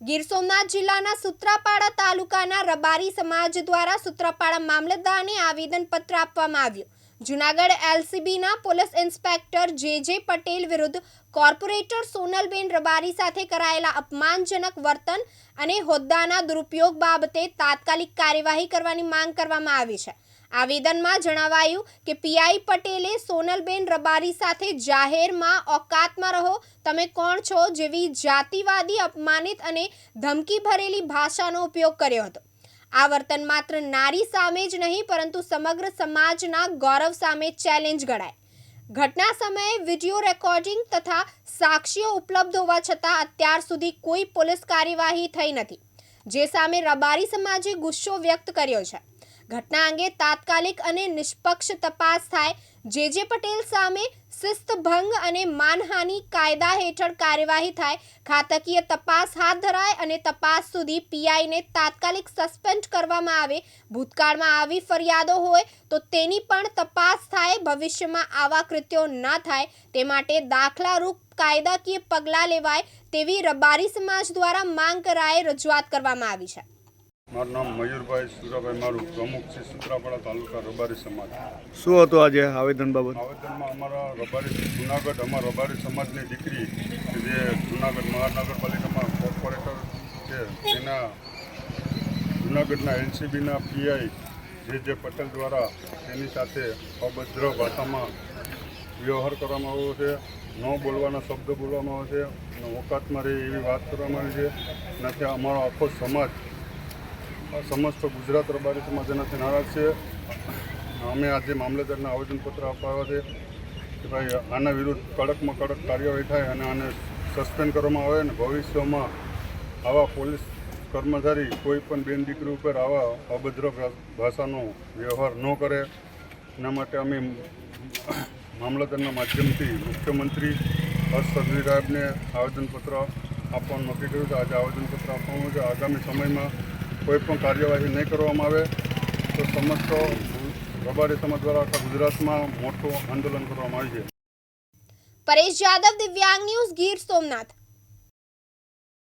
ગીર સોમનાથ જિલ્લાના સુત્રાપાડા તાલુકાના રબારી સમાજ દ્વારા સુત્રાપાડા મામલતદારને આવેદનપત્ર આપવામાં આવ્યું. જુનાગઢ એલસીબીના પોલીસ ઇન્સ્પેક્ટર જે જે પટેલ વિરુદ્ધ કોર્પોરેટર સોનલબેન રબારી સાથે કરાયેલા અપમાનજનક વર્તન અને હોદ્દાના દુરુપયોગ બાબતે તાત્કાલિક કાર્યવાહી કરવાની માંગ કરવામાં આવી છે. આવેદનમાં જણાવાયું કે પીઆઈ પટેલે સોનલબેન રબારી સાથે જાહેરમાં ઓકાતમાં રહો. તમે કોણ છો જેવી જાતિવાદી, અપમાનિત અને ધમકી ભરેલી ભાષાનો ઉપયોગ કર્યો હતો. આ વર્તન માત્ર નારી સામે જ નહીં, પરંતુ સમગ્ર સમાજના ગૌરવ સામે ચેલેન્જ ગણાય. ઘટના સમયે વીડિયો રેકોર્ડિંગ તથા સાક્ષીઓ ઉપલબ્ધ હોવા છતાં અત્યાર સુધી કોઈ પોલીસ કાર્યવાહી થઈ નથી, જે સામે રબારી સમાજે ગુસ્સો વ્યક્ત કર્યો છે. ઘટના અંગે તાત્કાલિક અને નિષ્પક્ષ તપાસ થાય. જે જે પટેલ સામે શિસ્તભંગ અને માનહાનિ કાયદા હેઠળ કાર્યવાહી થાય. ખાતકીય તપાસ હાથ ધરાય અને તપાસ સુધી પીઆઈને તાત્કાલિક સસ્પેન્ડ કરવામાં આવે. ભૂતકાળમાં આવી ફરિયાદો હોય તો તેની પણ તપાસ થાય. ભવિષ્યમાં આવા કૃત્યો ન થાય. તે માટે દાખલારૂપ કાયદાકીય પગલાં લેવાય તેવી રબારી સમાજ દ્વારા માંગ કરાય રજૂઆત કરવામાં આવી છે. મારું નામ મયુરભાઈ સુરાભાઈ મારું પ્રમુખ છે સુત્રાપાડા તાલુકા રબારી સમાજ. શું હતું આજે આવેદન બાબત? આવેદનમાં અમારા રબારી જુનાગઢ અમારા રબારી સમાજની દીકરી કે જે જુનાગઢ મહાનગરપાલિકામાં કોર્પોરેટર છે તેના જુનાગઢના એનસીબીના પીઆઈ જે જે પટેલ દ્વારા તેની સાથે અભદ્ર ભાષામાં વ્યવહાર કરવામાં આવ્યો છે ન બોલવાના શબ્દ બોલવામાં આવે છે અને ઓકાત રહે એવી વાત કરવામાં આવી છે. એનાથી અમારો આખો સમાજ સમસ્ત ગુજરાત રબારી સમાજ એનાથી નારાજ છે. અમે આજે મામલતદારને આવેદનપત્ર આપવા આવ્યા છે કે ભાઈ, આના વિરુદ્ધ કડકમાં કડક કાર્યવાહી થાય અને આને સસ્પેન્ડ કરવામાં આવે અને ભવિષ્યમાં આવા પોલીસ કર્મચારી કોઈ પણ બેન દીકરી ઉપર આવા અભદ્ર ભાષાનો વ્યવહાર ન કરે. એના માટે અમે મામલતદારના માધ્યમથી મુખ્યમંત્રી હર્ષ સંઘવી સાહેબને આવેદનપત્ર આપવાનું નક્કી કર્યું છે. આજે આવેદનપત્ર આપવાનું છે. આગામી સમયમાં કોઈ પણ કાર્યવાહી નહીં કરવામાં આવે, તો સમસ્ત રબારી સમાજ દ્વારા આખા ગુજરાતમાં મોટું આંદોલન કરવામાં આવ્યું છે. પરેશ જાદવ, દિવ્યાંગ ન્યૂઝ ગીર સોમનાથ.